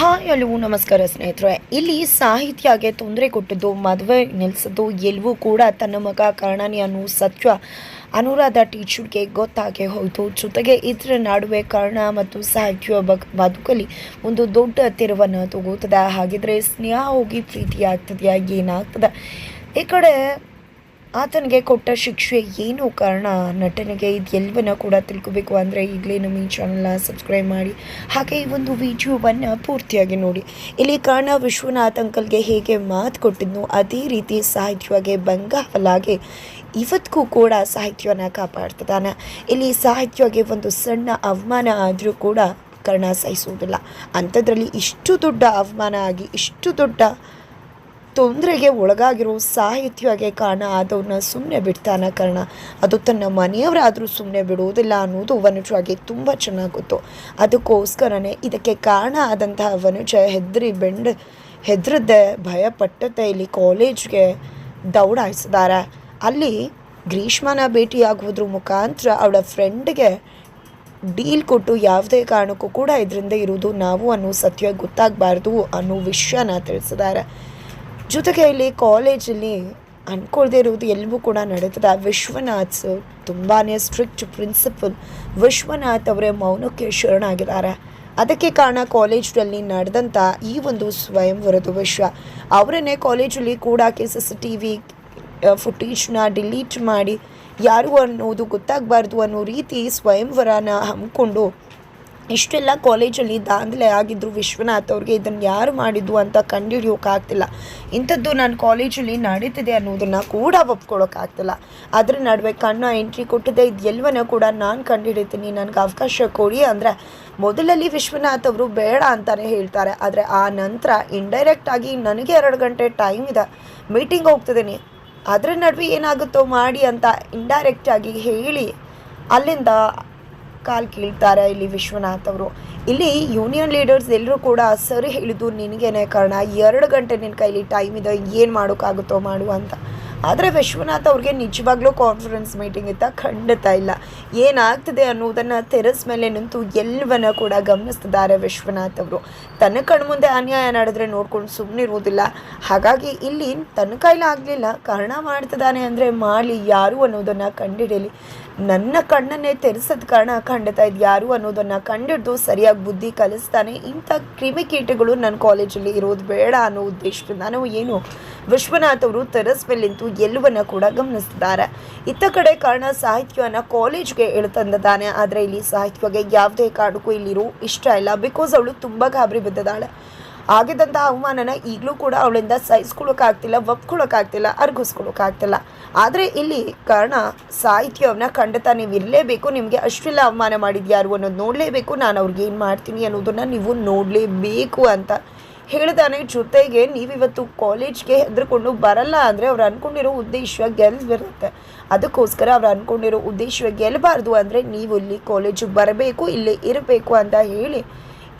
Hi ಎಲ್ಲವೂ ನಮಸ್ಕಾರ ಸ್ನೇಹಿತರೆ. ಇಲ್ಲಿ ಸಾಹಿತ್ಯಗೆ ತೊಂದರೆ ಕೊಟ್ಟಿದ್ದು, ಮದುವೆ ನಿಲ್ಲಿಸಿದ್ದು ಎಲ್ಲವೂ ಕೂಡ ತನ್ನ ಮಗ ಕರ್ಣನಿ ಅನ್ನೋ ಸತ್ಯ ಅನುರಾಧ ಟೀಚರ್ಗೆ ಗೊತ್ತಾಗೇ ಹೋಯಿತು. ಜೊತೆಗೆ ಇದರ ನಡುವೆ ಕರ್ಣ ಮತ್ತು ಸಾಹಿತ್ಯ ಬಗ್, ಬದುಕಲ್ಲಿ ಒಂದು ದೊಡ್ಡ ತಿರುವನ್ನು ತಗೋತದೆ ಹಾಗಿದ್ರೆ ಸ್ನೇಹ ಹೋಗಿ ಪ್ರೀತಿ ಆಗ್ತದೆಯಾ ಏನಾಗ್ತದೆ? ಈ ಕಡೆ ಆತನಿಗೆ ಕೊಟ್ಟ ಶಿಕ್ಷೆ ಏನು ಕಾರಣ? ನಟನೆಗೆ ಇದೆಲ್ಲವನ್ನ ಕೂಡ ತಿಳ್ಕೊಬೇಕು ಅಂದರೆ ಈಗಲೇ ನಮ್ಮ ಈ ಚಾನಲ್ನ ಸಬ್ಸ್ಕ್ರೈಬ್ ಮಾಡಿ. ಹಾಗೆ ಈ ಒಂದು ವಿಡಿಯೋವನ್ನು ಪೂರ್ತಿಯಾಗಿ ನೋಡಿ. ಇಲ್ಲಿ ಕಾರಣ, ವಿಶ್ವನಾಥ್ ಅಂಕಲ್ಗೆ ಹೇಗೆ ಮಾತು ಕೊಟ್ಟಿದ್ನು ಅದೇ ರೀತಿ ಸಾಹಿತ್ಯವಾಗಿ ಬಂಗಾಲಾಗೆ ಇವತ್ತಿಗೂ ಕೂಡ ಸಾಹಿತ್ಯವನ್ನು ಕಾಪಾಡ್ತಿದ್ದಾನೆ. ಇಲ್ಲಿ ಸಾಹಿತ್ಯವಾಗಿ ಒಂದು ಸಣ್ಣ ಅವಮಾನ ಆದರೂ ಕೂಡ ಕರ್ಣ ಸಹಿಸುವುದಿಲ್ಲ. ಅಂಥದ್ರಲ್ಲಿ ಇಷ್ಟು ದೊಡ್ಡ ಅವಮಾನ ಆಗಿ, ಇಷ್ಟು ದೊಡ್ಡ ತೊಂದರೆಗೆ ಒಳಗಾಗಿರೋ ಸಾಹಿತ್ಯವಾಗೆ ಕಾರಣ ಆದವ್ರನ್ನ ಸುಮ್ಮನೆ ಬಿಡ್ತಾನ ಕಾರಣ. ಅದು ತನ್ನ ಮನೆಯವರಾದರೂ ಸುಮ್ಮನೆ ಬಿಡುವುದಿಲ್ಲ ಅನ್ನೋದು ವನುಜಾಗೆ ತುಂಬ ಚೆನ್ನಾಗಿ ಗೊತ್ತು. ಅದಕ್ಕೋಸ್ಕರನೇ ಇದಕ್ಕೆ ಕಾರಣ ಆದಂತಹ ವನುಜ ಹೆದ್ರಿ ಬೆಂಡ್ ಹೆದ್ರದ್ದೆ ಭಯಪಟ್ಟದ್ದೆ ಇಲ್ಲಿ ಕಾಲೇಜ್ಗೆ ದೌಡಾಯಿಸಿದ್ದಾರೆ ಅಲ್ಲಿ ಗ್ರೀಷ್ಮನ ಭೇಟಿಯಾಗುವುದ್ರ ಮುಖಾಂತರ ಅವಳ ಫ್ರೆಂಡ್ಗೆ ಡೀಲ್ ಕೊಟ್ಟು ಯಾವುದೇ ಕಾರಣಕ್ಕೂ ಕೂಡ ಇದರಿಂದ ಇರುವುದು ನಾವು ಅನ್ನೋ ಸತ್ಯ ಗೊತ್ತಾಗಬಾರ್ದು ಅನ್ನೋ ವಿಷಯನ ತಿಳಿಸಿದ್ದಾರೆ ಜೊತೆಗೆ ಇಲ್ಲಿ ಕಾಲೇಜಲ್ಲಿ ಅಂದ್ಕೊಳ್ದೇ ಇರುವುದು ಎಲ್ಲವೂ ಕೂಡ ನಡೀತದೆ. ವಿಶ್ವನಾಥ್ ತುಂಬಾ ಸ್ಟ್ರಿಕ್ಟ್ ಪ್ರಿನ್ಸಿಪಲ್ ವಿಶ್ವನಾಥ್ ಅವರೇ ಮೌನಕ್ಕೆ ಶರಣಾಗಿದ್ದಾರೆ. ಅದಕ್ಕೆ ಕಾರಣ ಕಾಲೇಜಲ್ಲಿ ನಡೆದಂಥ ಈ ಒಂದು ಸ್ವಯಂವರದ ವಿಷಯ ಅವರನ್ನೇ ಕಾಲೇಜಲ್ಲಿ ಕೂಡ ಕೆ ಸಿ ಸಿ ಟಿ ವಿ ಫುಟೇಜ್ನ ಡಿಲೀಟ್ ಮಾಡಿ ಯಾರು ಅನ್ನೋದು ಗೊತ್ತಾಗಬಾರ್ದು ಅನ್ನೋ ರೀತಿ ಸ್ವಯಂವರನ ಹಮ್ಮಿಕೊಂಡು ಇಷ್ಟೆಲ್ಲ ಕಾಲೇಜಲ್ಲಿ ದಾಂಧಲೆ ಆಗಿದ್ರು ವಿಶ್ವನಾಥ್ ಅವ್ರಿಗೆ ಇದನ್ನು ಯಾರು ಮಾಡಿದ್ದು ಅಂತ ಕಂಡುಹಿಡಿಯೋಕ್ಕಾಗ್ತಿಲ್ಲ ಇಂಥದ್ದು ನಾನು ಕಾಲೇಜಲ್ಲಿ ನಡೀತಿದೆ ಅನ್ನೋದನ್ನು ಕೂಡ ಒಪ್ಕೊಳ್ಳೋಕ್ಕಾಗ್ತಿಲ್ಲ ಅದರ ನಡುವೆ ಕಣ್ಣು ಎಂಟ್ರಿ ಕೊಟ್ಟಿದೆ ಇದು ಕೂಡ ನಾನು ಕಂಡುಹಿಡಿತೀನಿ. ನನಗೆ ಅವಕಾಶ ಕೊಡಿ ಅಂದರೆ, ಮೊದಲಲ್ಲಿ ವಿಶ್ವನಾಥ್ ಅವರು ಬೇಡ ಅಂತಾನೆ ಹೇಳ್ತಾರೆ. ಆದರೆ ಆ ನಂತರ ಇಂಡೈರೆಕ್ಟ್ ಆಗಿ ನನಗೆ ಎರಡು ಗಂಟೆ ಟೈಮ್ ಇದೆ. ಮೀಟಿಂಗ್ ಹೋಗ್ತಿದ್ದೀನಿ ಅದರ ನಡುವೆ ಏನಾಗುತ್ತೋ ಮಾಡಿ ಅಂತ ಇಂಡೈರೆಕ್ಟಾಗಿ ಹೇಳಿ, ಅಲ್ಲಿಂದ ಕಾಲ್ ಕೀಳ್ತಾರೆ ಇಲ್ಲಿ ವಿಶ್ವನಾಥ್ ಅವರು. ಇಲ್ಲಿ ಯೂನಿಯನ್ ಲೀಡರ್ಸ್ ಎಲ್ಲರೂ ಕೂಡ ಸರಿ ಹೇಳಿದ್ದು ನಿನಗೇನೆ ಕಾರಣ, ಎರಡು ಗಂಟೆ ನಿನ್ನ ಕೈಲಿ ಟೈಮ್ ಇದೆ, ಏನು ಮಾಡೋಕ್ಕಾಗುತ್ತೋ ಮಾಡು ಅಂತ. ಆದರೆ ವಿಶ್ವನಾಥ್ ಅವ್ರಿಗೆ ನಿಜವಾಗ್ಲೂ ಕಾನ್ಫರೆನ್ಸ್ ಮೀಟಿಂಗ್ ಇತ್ತ? ಖಂಡಿತ ಇಲ್ಲ. ಏನಾಗ್ತದೆ ಅನ್ನೋದನ್ನು ತೆರಸ್ ಮೇಲೆ ನಿಂತು ಎಲ್ಲವನ್ನ ಕೂಡ ಗಮನಿಸ್ತಿದ್ದಾರೆ ವಿಶ್ವನಾಥ್ ಅವರು. ತನ್ನ ಕಣ್ಮುಂದೆ ಅನ್ಯಾಯ ನಡೆದ್ರೆ ನೋಡ್ಕೊಂಡು ಸುಮ್ಮನಿರುವುದಿಲ್ಲ ಹಾಗಾಗಿ ಇಲ್ಲಿ ತನ್ನ ಕೈಲಾಗಲಿಲ್ಲ. ಕಾರಣ ಮಾಡ್ತಿದ್ದಾನೆ ಅಂದರೆ ಮಾಡಲಿ ಯಾರು ಅನ್ನೋದನ್ನು ಕಂಡುಹಿಡಿಯಲಿ ನನ್ನ ಕಣ್ಣನ್ನೇ ತೆರೆಸದ ಕಾರಣ ಖಂಡಿತ ಇದು ಯಾರು ಅನ್ನೋದನ್ನು ಕಂಡಿಡ್ದು ಸರಿಯಾಗಿ ಬುದ್ಧಿ ಕಲಿಸ್ತಾನೆ. ಇಂಥ ಕ್ರಿಮಿಕೀಟಗಳು ನನ್ನ ಕಾಲೇಜಲ್ಲಿ ಇರೋದು ಬೇಡ ಅನ್ನೋ ಉದ್ದೇಶದಿಂದ ನಾವು ಏನು ವಿಶ್ವನಾಥ್ ಅವರು ತೆರಸ್ ಮೇಲೆ ನಿಂತು ಎಲ್ಲವನ್ನ ಕೂಡ ಗಮನಿಸ್ತಿದ್ದಾರೆ. ಇತ್ತ ಕಡೆ ಕಾರಣ ಸಾಹಿತ್ಯವನ್ನು ಕಾಲೇಜ್ಗೆ ಎಳ್ತಂದಿದ್ದಾನೆ ಆದರೆ ಇಲ್ಲಿ ಸಾಹಿತ್ಯವಾಗಿ ಯಾವುದೇ ಕಾರಣಕ್ಕೂ ಇಲ್ಲಿರೋ ಇಷ್ಟ ಇಲ್ಲ. ಬಿಕಾಸ್ ಅವಳು ತುಂಬ ಗಾಬರಿ ಬಿದ್ದಿದ್ದಾಳೆ. ಆಗಿದ್ದಂಥ ಅವಮಾನನ ಈಗಲೂ ಕೂಡ ಅವಳಿಂದ ಸಹಿಸ್ಕೊಳ್ಳೋಕ್ಕಾಗ್ತಿಲ್ಲ ಒಪ್ಕೊಳ್ಳೋಕ್ಕಾಗ್ತಿಲ್ಲ ಅರ್ಗಿಸ್ಕೊಳ್ಳೋಕ್ಕಾಗ್ತಿಲ್ಲ ಆದರೆ ಇಲ್ಲಿ ಕಾರಣ ಸಾಹಿತ್ಯವನ್ನ ಖಂಡಿತ ನೀವು ಇರಲೇಬೇಕು, ನಿಮಗೆ ಅಷ್ಟೆಲ್ಲ ಅವಮಾನ ಮಾಡಿದ್ಯಾರು ಅನ್ನೋದು ನೋಡಲೇಬೇಕು, ನಾನು ಅವ್ರಿಗೆ ಏನು ಮಾಡ್ತೀನಿ ಅನ್ನೋದನ್ನು ನೀವು ನೋಡಲೇಬೇಕು ಅಂತ ಹೇಳಿದಾನೆ. ಜೊತೆಗೆ ನೀವಿವತ್ತು ಕಾಲೇಜ್ಗೆ ಹೆದರ್ಕೊಂಡು ಬರಲ್ಲ ಅಂದರೆ ಅವ್ರು ಅಂದ್ಕೊಂಡಿರೋ ಉದ್ದೇಶ ಗೆಲ್ಬಿರುತ್ತೆ. ಅದಕ್ಕೋಸ್ಕರ ಅವ್ರು ಅಂದ್ಕೊಂಡಿರೋ ಉದ್ದೇಶ ಗೆಲ್ಲಬಾರ್ದು ಅಂದರೆ ನೀವು ಇಲ್ಲಿ ಕಾಲೇಜಿಗೆ ಬರಬೇಕು, ಇಲ್ಲೇ ಇರಬೇಕು ಅಂತ ಹೇಳಿ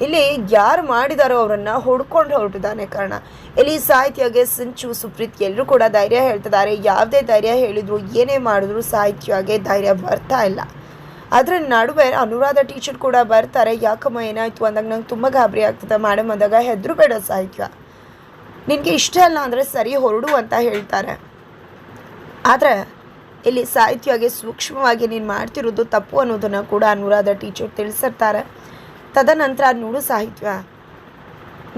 ಇಲ್ಲಿ ಯಾರು ಮಾಡಿದಾರೋ ಅವರನ್ನು ಹೊಡ್ಕೊಂಡು ಹೊರಟಿದ್ದಾನೆ ಕಾರಣ. ಇಲ್ಲಿ ಸಾಹಿತ್ಯಗೆ ಸಿಂಚು, ಸುಪ್ರೀತ್ ಎಲ್ಲರೂ ಕೂಡ ಧೈರ್ಯ ಹೇಳ್ತಿದ್ದಾರೆ. ಯಾವುದೇ ಧೈರ್ಯ ಹೇಳಿದ್ರು, ಏನೇ ಮಾಡಿದ್ರು ಸಾಹಿತ್ಯಗೆ ಧೈರ್ಯ ಬರ್ತಾ ಇಲ್ಲ. ಅದರ ನಡುವೆ ಅನುರಾಧ ಟೀಚರ್ ಕೂಡ ಬರ್ತಾರೆ. ಯಾಕಮ್ಮ ಏನಾಯಿತು ಅಂದಾಗ ನಂಗೆ ತುಂಬ ಗಾಬರಿ ಆಗ್ತದೆ. ಮೇಡಮ್ ಅಂದಾಗ ಹೆದ್ರು ಬೇಡ ಸಾಹಿತ್ಯ. ನಿನಗೆ ಇಷ್ಟ ಅಲ್ಲ ಅಂದರೆ ಸರಿ ಹೊರಡು ಅಂತ ಹೇಳ್ತಾರೆ. ಆದರೆ ಇಲ್ಲಿ ಸಾಹಿತ್ಯಗೆ ಸೂಕ್ಷ್ಮವಾಗಿ ನೀನು ಮಾಡ್ತಿರೋದು ತಪ್ಪು ಅನ್ನೋದನ್ನು ಕೂಡ ಅನುರಾಧ ಟೀಚರ್ ತಿಳಿಸಿರ್ತಾರೆ. ತದನಂತರ ನೋಡು ಸಾಹಿತ್ಯ.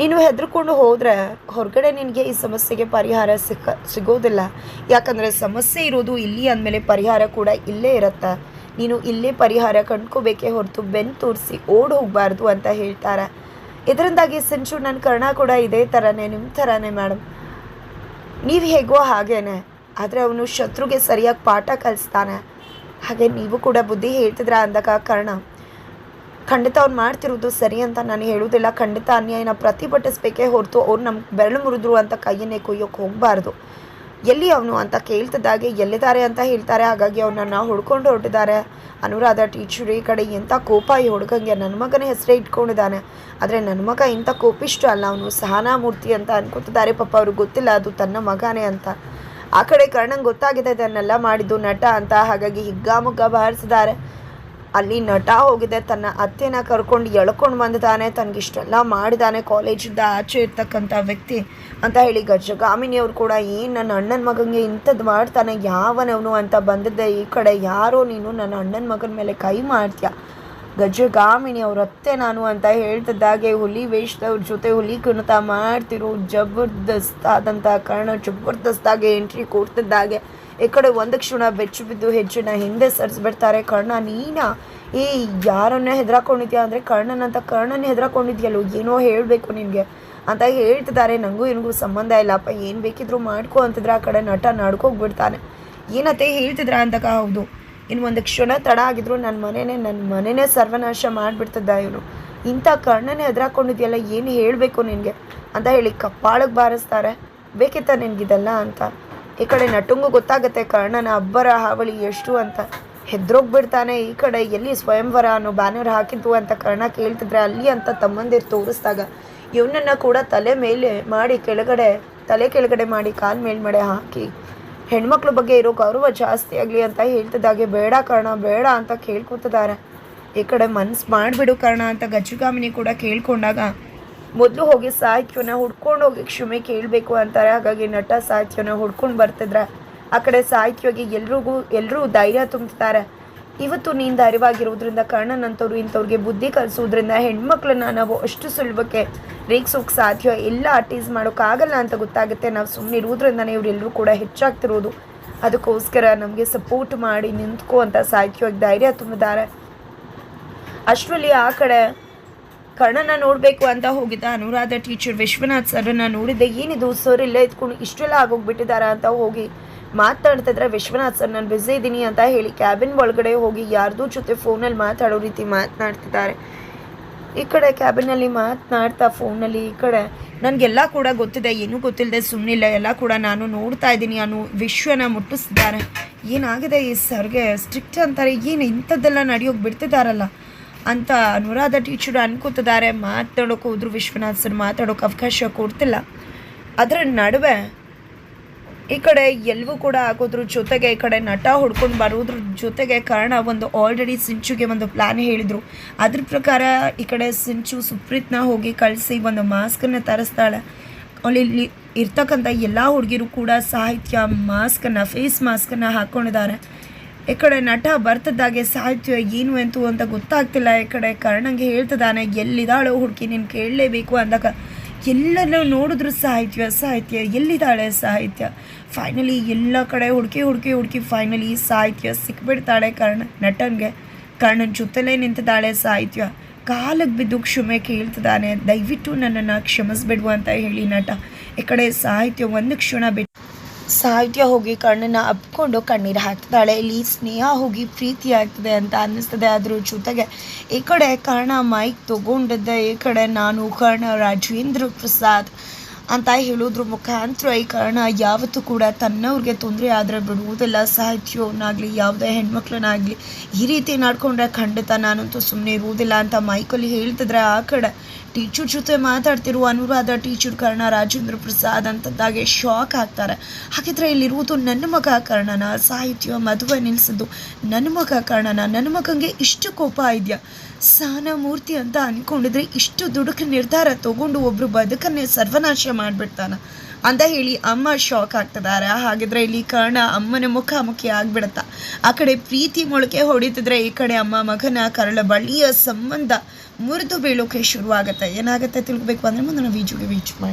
ನೀನು ಹೆದರ್ಕೊಂಡು ಹೋದರೆ ಹೊರಗಡೆ ನಿನಗೆ ಈ ಸಮಸ್ಯೆಗೆ ಪರಿಹಾರ ಸಿಕ್ಕ, ಸಿಗೋದಿಲ್ಲ. ಯಾಕಂದರೆ ಸಮಸ್ಯೆ ಇರೋದು ಇಲ್ಲಿ ಅಂದಮೇಲೆ ಪರಿಹಾರ ಕೂಡ ಇಲ್ಲೇ ಇರುತ್ತೆ. ನೀನು ಇಲ್ಲೇ ಪರಿಹಾರ ಕಂಡ್ಕೋಬೇಕೇ ಹೊರತು ಬೆನ್ನು ತೋರಿಸಿ ಓಡ್ ಹೋಗಬಾರ್ದು ಅಂತ ಹೇಳ್ತಾರೆ. ಇದರಿಂದಾಗಿ ಸಂಚು ನನ್ನ ಕರ್ಣ ಕೂಡ ಇದೇ ಥರನೇ ನಿಮ್ಮ ಥರನೇ ಮೇಡಮ್ ನೀವು ಹೇಗೋ ಹಾಗೇನೆ, ಆದರೆ ಅವನು ಶತ್ರುಗೆ ಸರಿಯಾಗಿ ಪಾಠ ಕಲಿಸ್ತಾನೆ. ಹಾಗೆ ನೀವು ಕೂಡ ಬುದ್ಧಿ ಹೇಳ್ತಿದ್ರ ಅಂದಾಗ ಕಾರಣ? ಖಂಡಿತ ಅವ್ರು ಮಾಡ್ತಿರೋದು ಸರಿ ಅಂತ ನಾನು ಹೇಳೋದಿಲ್ಲ ಖಂಡಿತ ಅನ್ಯಾಯನ ಪ್ರತಿಭಟಿಸ್ಬೇಕೇ ಹೊರತು ಅವ್ರು ನಮ್ಮ ಬೆರಳು ಮುರಿದ್ರು ಅಂತ ಕೈಯನ್ನೇ ಕೊಯ್ಯೋಕೆ ಹೋಗಬಾರ್ದು. ಎಲ್ಲಿ ಅವನು ಅಂತ ಕೇಳ್ತಿದ್ದಾಗೆ ಎಲ್ಲಿದ್ದಾರೆ ಅಂತ ಹೇಳ್ತಾರೆ. ಹಾಗಾಗಿ ಅವನನ್ನು ಹುಡ್ಕೊಂಡು ಹೊರಟಿದ್ದಾರೆ. ಅನುರಾಧ ಟೀಚರ್ ಈ ಕಡೆ ಎಂಥ ಕೋಪ ಈ ಹುಡುಗಂಗೆ. ನನ್ನ ಮಗನ ಹೆಸರೇ ಇಟ್ಕೊಂಡಿದ್ದಾನೆ. ಆದರೆ ನನ್ನ ಮಗ ಇಂಥ ಕೋಪಿಷ್ಟು ಅಲ್ಲ. ಅವನು ಸಹನಾಮೂರ್ತಿ ಅಂತ ಅನ್ಕೊತಿದ್ದಾರೆ. ಪಾಪ ಅವ್ರಿಗೆ ಗೊತ್ತಿಲ್ಲ ಅದು ತನ್ನ ಮಗನೇ ಅಂತ. ಆ ಕಡೆ ಕರ್ಣಂಗೆ ಗೊತ್ತಾಗಿದೆ. ಇದನ್ನೆಲ್ಲ ಮಾಡಿದ್ದು ನಟ ಅಂತ. ಹಾಗಾಗಿ ಹಿಗ್ಗಾಮುಗ್ಗ ಬಾರಿಸಿದ್ದಾರೆ. ಅಲ್ಲಿ ನಟ ಹೋಗಿದೆ. ತನ್ನ ಅತ್ತೆನ ಕರ್ಕೊಂಡು ಎಳ್ಕೊಂಡು ಬಂದಿದ್ದಾನೆ. ತನಗಿಷ್ಟೆಲ್ಲ ಮಾಡಿದಾನೆ ಕಾಲೇಜಿಂದ ಆಚೆ ಇರ್ತಕ್ಕಂಥ ವ್ಯಕ್ತಿ ಅಂತ ಹೇಳಿ ಗಜಗಾಮಿನಿಯವರು ಕೂಡ ಏನು ನನ್ನ ಅಣ್ಣನ ಮಗನಿಗೆ ಇಂಥದ್ದು ಮಾಡ್ತಾನೆ. ಯಾವನವನು ಅಂತ ಬಂದಿದ್ದೆ. ಈ ಕಡೆ ಯಾರೋ ನೀನು ನನ್ನ ಅಣ್ಣನ ಮಗನ ಮೇಲೆ ಕೈ ಮಾಡ್ತೀಯ? ಗಜಗಾಮಿನಿ ಅವ್ರ ಅತ್ತೆ ನಾನು ಅಂತ ಹೇಳ್ತಿದ್ದಾಗೆ, ಹುಲಿ ವೇಷದವ್ರ ಜೊತೆ ಹುಲಿ ಕುಣಿತ ಮಾಡ್ತಿರೋ. ಜಬರ್ದಸ್ತ್ ಆದಂಥ ಕಾರಣ ಜಬರ್ದಸ್ತಾಗೆ ಎಂಟ್ರಿ ಕೊಡ್ತಿದ್ದಾಗೆ. ಈ ಕಡೆ ಒಂದು ಕ್ಷಣ ಬೆಚ್ಚು ಬಿದ್ದು ಹೆಜ್ಜೆನ ಹಿಂದೆ ಸರಿಸ್ಬಿಡ್ತಾರೆ. ಕರ್ಣ, ನೀನಾ? ಏ, ಯಾರನ್ನ ಹೆದರಾಕೊಂಡಿದ್ಯಾ ಅಂದರೆ ಕರ್ಣನಂತ ಕರ್ಣನ ಹೆದರಾಕೊಂಡಿದ್ಯಲ್ಲೋ? ಏನೋ ಹೇಳಬೇಕು ನಿನಗೆ ಅಂತ ಹೇಳ್ತಿದ್ದಾರೆ. ನನಗೂ ಇನಗೂ ಸಂಬಂಧ ಇಲ್ಲಪ್ಪ. ಏನು ಬೇಕಿದ್ರು ಮಾಡ್ಕೊ ಅಂತಿದ್ರೆ ಆ ಕಡೆ ನಟ ನಡ್ಕೋಗ್ಬಿಡ್ತಾನೆ. ಏನತ್ತೆ ಹೇಳ್ತಿದ್ರ ಅಂದಾಗ ಹೌದು. ಇನ್ನು ಒಂದು ಕ್ಷಣ ತಡ ಆಗಿದ್ರು ನನ್ನ ಮನೆನೇ ನನ್ನ ಮನೆನೇ ಸರ್ವನಾಶ ಮಾಡಿಬಿಡ್ತಿದ್ದ ಇವನು. ಇಂಥ ಕರ್ಣನೇ ಹೆದರಾಕೊಂಡಿದ್ಯಲ್ಲ, ಏನು ಹೇಳಬೇಕು ನಿನಗೆ ಅಂತ ಹೇಳಿ ಕಪ್ಪಾಳಕ್ಕೆ ಬಾರಿಸ್ತಾರೆ. ಬೇಕಿತ್ತ ನಿನಗಿದೆಲ್ಲ ಅಂತ? ಈ ಕಡೆ ನಟುಂಗು ಗೊತ್ತಾಗುತ್ತೆ, ಕರ್ಣನ ಅಬ್ಬರ ಹಾವಳಿ ಎಷ್ಟು ಅಂತ. ಹೆದ್ರೋಗ್ಬಿಡ್ತಾನೆ, ಈ ಕಡೆ ಎಲ್ಲಿ ಸ್ವಯಂವರ ಅನ್ನೋ ಬ್ಯಾನರ್ ಹಾಕಿದ್ವು ಅಂತ ಕರ್ಣ ಕೇಳ್ತಿದ್ರೆ ಅಲ್ಲಿ ಅಂತ ತಮ್ಮಂದಿರು ತೋರಿಸ್ದಾಗ. ಇವನನ್ನ ಕೂಡ ತಲೆ ಮೇಲೆ ಮಾಡಿ ಕೆಳಗಡೆ, ತಲೆ ಕೆಳಗಡೆ ಮಾಡಿ ಕಾಲ್ ಮೇಲ್ಮಡೆ ಹಾಕಿ. ಹೆಣ್ಮಕ್ಳ ಬಗ್ಗೆ ಇರೋ ಗೌರವ ಜಾಸ್ತಿ ಆಗಲಿ ಅಂತ ಹೇಳ್ತಿದ್ದಾಗೆ ಬೇಡ ಕರ್ಣ, ಬೇಡ ಅಂತ ಕೇಳ್ಕೊತಿದ್ದಾರೆ. ಈ ಕಡೆ ಮನ್ಸು ಮಾಡಿಬಿಡು ಕರ್ಣ ಅಂತ ಗಜ್ಜುಗಾಮಿನಿ ಕೂಡ ಕೇಳ್ಕೊಂಡಾಗ ಮೊದಲು ಹೋಗಿ ಸಾಹಿತ್ಯನ ಹುಡ್ಕೊಂಡು ಹೋಗಿ ಕ್ಷಮೆ ಕೇಳಬೇಕು ಅಂತಾರೆ. ಹಾಗಾಗಿ ನಟ ಸಾಹಿತ್ಯನ ಹುಡ್ಕೊಂಡು ಬರ್ತಿದ್ರೆ. ಆ ಕಡೆ ಸಾಹಿತ್ಯವಾಗಿ ಎಲ್ರಿಗೂ ಎಲ್ಲರೂ ಧೈರ್ಯ ತುಂಬ್ತಾರೆ ಇವತ್ತು ನೀನು ಧೈರ್ಯವಾಗಿರೋದ್ರಿಂದ ಕರ್ಣನಂಥವ್ರು ಇಂಥವ್ರಿಗೆ ಬುದ್ಧಿ ಕಲಿಸೋದ್ರಿಂದ ಹೆಣ್ಮಕ್ಳನ್ನ ನಾವು ಅಷ್ಟು ಸುಲಭಕ್ಕೆ ರೇಗ್ಸೋಕೆ ಸಾಧ್ಯ ಎಲ್ಲ ಅಟೀಸ್ ಮಾಡೋಕ್ಕಾಗಲ್ಲ ಅಂತ ಗೊತ್ತಾಗುತ್ತೆ. ನಾವು ಸುಮ್ಮನೆ ಇರೋದ್ರಿಂದನೇ ಇವರೆಲ್ಲರೂ ಕೂಡ ಹೆಚ್ಚಾಗ್ತಿರೋದು. ಅದಕ್ಕೋಸ್ಕರ ನಮಗೆ ಸಪೋರ್ಟ್ ಮಾಡಿ ನಿಂತ್ಕೋ ಅಂತ ಸಾಹಿತ್ಯವಾಗಿ ಧೈರ್ಯ ತುಂಬಿದ್ದಾರೆ. ಅಷ್ಟರಲ್ಲಿ ಆ ಕಡೆ ಕರ್ಣನ ನೋಡಬೇಕು ಅಂತ ಹೋಗಿದ್ದ ಅನುರಾಧ ಟೀಚರ್ ವಿಶ್ವನಾಥ್ ಸರ್ನ ನೋಡಿದ್ದೆ, ಏನಿದು ಸರ್ ಇಲ್ಲೇ ಇದ್ಕೊಂಡು ಇಷ್ಟೆಲ್ಲ ಆಗೋಗ್ಬಿಟ್ಟಿದ್ದಾರೆ ಅಂತ ಹೋಗಿ ಮಾತಾಡ್ತಿದ್ರೆ ವಿಶ್ವನಾಥ್ ಸರ್ ನಾನು ಬ್ಯುಸಿ ಇದ್ದೀನಿ ಅಂತ ಹೇಳಿ ಕ್ಯಾಬಿನ್ ಒಳಗಡೆ ಹೋಗಿ ಯಾರ್ದೂ ಜೊತೆ ಫೋನಲ್ಲಿ ಮಾತಾಡೋ ರೀತಿ ಮಾತನಾಡ್ತಿದ್ದಾರೆ. ಈ ಕಡೆ ಕ್ಯಾಬಿನಲ್ಲಿ ಮಾತನಾಡ್ತಾ ಫೋನಲ್ಲಿ ಈ ಕಡೆ ನನಗೆಲ್ಲ ಕೂಡ ಗೊತ್ತಿದೆ, ಏನೂ ಗೊತ್ತಿಲ್ಲದೆ ಸುಮ್ಮನಿಲ್ಲ ಎಲ್ಲ ಕೂಡ ನಾನು ನೋಡ್ತಾ ಇದ್ದೀನಿ ಅನ್ನೋ ವಿಶ್ವನ ಮುಟ್ಟಿಸಿದ್ದಾರೆ. ಏನಾಗಿದೆ ಈ ಸರ್ಗೆ? ಸ್ಟ್ರಿಕ್ಟ್ ಅಂತಾರೆ, ಏನು ಇಂಥದ್ದೆಲ್ಲ ನಡೆಯೋಗಿ ಬಿಡ್ತಿದ್ದಾರಲ್ಲ ಅಂತ ಅನುರಾಧ ಟೀಚರ್ ಅನ್ಕೋತಿದ್ದಾರೆ. ಮಾತಾಡೋಕೆ ಹೋದ್ರು ವಿಶ್ವನಾಥ್ ಸರ್ ಮಾತಾಡೋಕೆ ಅವಕಾಶ ಕೊಡ್ತಿಲ್ಲ. ಅದರ ನಡುವೆ ಈ ಕಡೆ ಎಲ್ಲವೂ ಕೂಡ ಆಗೋದ್ರ ಜೊತೆಗೆ ಈ ಕಡೆ ನಟ ಹೊಡ್ಕೊಂಡು ಬರೋದ್ರ ಜೊತೆಗೆ ಕಾರಣ ಒಂದು ಆಲ್ರೆಡಿ ಸಿಂಚುಗೆ ಒಂದು ಪ್ಲ್ಯಾನ್ ಹೇಳಿದರು. ಅದ್ರ ಪ್ರಕಾರ ಈ ಕಡೆ ಸಿಂಚು ಸುಪ್ರೀತ್ನ ಹೋಗಿ ಕಳಿಸಿ ಒಂದು ಮಾಸ್ಕನ್ನು ತರಿಸ್ತಾಳೆ. ಅಲ್ಲಿ ಇರ್ತಕ್ಕಂಥ ಎಲ್ಲ ಹುಡುಗಿರು ಕೂಡ ಸಾಹಿತ್ಯ ಮಾಸ್ಕನ್ನು ಫೇಸ್ ಮಾಸ್ಕನ್ನು ಹಾಕ್ಕೊಂಡಿದ್ದಾರೆ ಈ ಕಡೆ ನಟ ಬರ್ತದಾಗೆ ಸಾಹಿತ್ಯ ಏನು ಎಂತು ಅಂತ ಗೊತ್ತಾಗ್ತಿಲ್ಲ. ಈ ಕಡೆ ಕರ್ಣಂಗೆ ಹೇಳ್ತದಾನೆ ಎಲ್ಲಿದ್ದಾಳೆ ಹುಡುಕಿ ನೀನು ಕೇಳಲೇಬೇಕು ಅಂದಾಗ ಎಲ್ಲರೂ ನೋಡಿದ್ರು ಸಾಹಿತ್ಯ ಸಾಹಿತ್ಯ, ಎಲ್ಲಿದ್ದಾಳೆ ಸಾಹಿತ್ಯ. ಫೈನಲಿ ಎಲ್ಲ ಕಡೆ ಹುಡುಕಿ ಹುಡುಕಿ ಹುಡುಕಿ ಫೈನಲಿ ಸಾಹಿತ್ಯ ಸಿಕ್ಬಿಡ್ತಾಳೆ ಕರ್ಣ, ನಟನ್ಗೆ. ಕರ್ಣನ ಜೊತೆಲೇ ನಿಂತಿದ್ದಾಳೆ ಸಾಹಿತ್ಯ. ಕಾಲಕ್ಕೆ ಬಿದ್ದು ಕ್ಷಮೆ ಕೇಳ್ತಿದ್ದಾನೆ, ದಯವಿಟ್ಟು ನನ್ನನ್ನು ಕ್ಷಮಿಸ್ಬಿಡು ಅಂತ ಹೇಳಿ ನಟ. ಈ ಕಡೆ ಸಾಹಿತ್ಯ ಒಂದು ಕ್ಷಣ ಬಿಟ್ಟು ಸಾಹಿತ್ಯ ಹೋಗಿ ಕಣ್ಣನ್ನು ಅಪ್ಕೊಂಡು ಕಣ್ಣೀರು ಹಾಕ್ತಾಳೆ. ಇಲ್ಲಿ ಸ್ನೇಹ ಹೋಗಿ ಪ್ರೀತಿ ಆಗ್ತದೆ ಅಂತ ಅನ್ನಿಸ್ತದೆ. ಅದ್ರ ಜೊತೆಗೆ ಈ ಕಡೆ ಕರ್ಣ ಮೈಕ್ ತಗೊಂಡಿದ್ದೆ. ಈ ಕಡೆ ನಾನು, ಕರ್ಣ, ರಾಜೇಂದ್ರ ಪ್ರಸಾದ್ ಅಂತ ಹೇಳೋದ್ರ ಮುಖಾಂತರ ಈ ಕಾರಣ ಯಾವತ್ತೂ ಕೂಡ ತನ್ನವ್ರಿಗೆ ತೊಂದರೆ ಆದರೆ ಬಿಡುವುದಿಲ್ಲ. ಸಾಹಿತ್ಯವನ್ನಾಗಲಿ, ಯಾವುದೇ ಹೆಣ್ಮಕ್ಳನ್ನಾಗಲಿ ಈ ರೀತಿ ನಡ್ಕೊಂಡ್ರೆ ಖಂಡಿತ ನಾನಂತೂ ಸುಮ್ಮನೆ ಇರುವುದಿಲ್ಲ ಅಂತ ಮೈಕಲ್ಲಿ ಹೇಳ್ತಿದ್ರೆ ಆ ಕಡೆ ಟೀಚರ್ ಜೊತೆ ಮಾತಾಡ್ತಿರುವ ಅನುರಾಧ ಟೀಚರ್ ಕರ್ಣ ರಾಜೇಂದ್ರ ಪ್ರಸಾದ್ ಅಂತದ್ದಾಗೆ ಶಾಕ್ ಆಗ್ತಾರೆ. ಹಾಗಿದ್ರೆ ಇಲ್ಲಿರುವುದು ನನ್ನ ಮಗ ಕರ್ಣನ, ಸಾಹಿತ್ಯ ಮದುವೆ ನಿಲ್ಲಿಸಿದ್ದು ನನ್ನ ಮಗ ಕರ್ಣನ, ನನ್ನ ಮಗಂಗೆ ಇಷ್ಟು ಕೋಪ ಇದೆಯಾ? ಸಹನ ಮೂರ್ತಿ ಅಂತ ಅಂದ್ಕೊಂಡಿದ್ರೆ ಇಷ್ಟು ದುಡುಕು ನಿರ್ಧಾರ ತಗೊಂಡು ಒಬ್ರು ಬದುಕನ್ನೇ ಸರ್ವನಾಶ ಮಾಡಿಬಿಡ್ತಾನ. ಅಂತ ಹೇಳಿ ಅಮ್ಮ ಶಾಕ್ ಆಗ್ತಿದ್ದಾರೆ. ಹಾಗಿದ್ರೆ ಇಲ್ಲಿ ಕರ್ಣ ಅಮ್ಮನ ಮುಖಾಮುಖಿ ಆಗ್ಬಿಡತ್ತ. ಆ ಕಡೆ ಪ್ರೀತಿ ಮೊಳಕೆ ಹೊಡಿತಿದ್ರೆ ಈ ಕಡೆ ಅಮ್ಮ ಮಗನ ಕರಳ ಬಳಿಯ ಸಂಬಂಧ ಮುರಿದು ಬೀಳೋಕೆ ಶುರುವಾಗುತ್ತೆ. ಏನಾಗುತ್ತೆ ತಿಳ್ಕೊಬೇಕು ಅಂದರೆ ಮುಂದೆ ನಾವು ಈಜುಗೆ ಬೀಚ್ ಮಾಡಿ.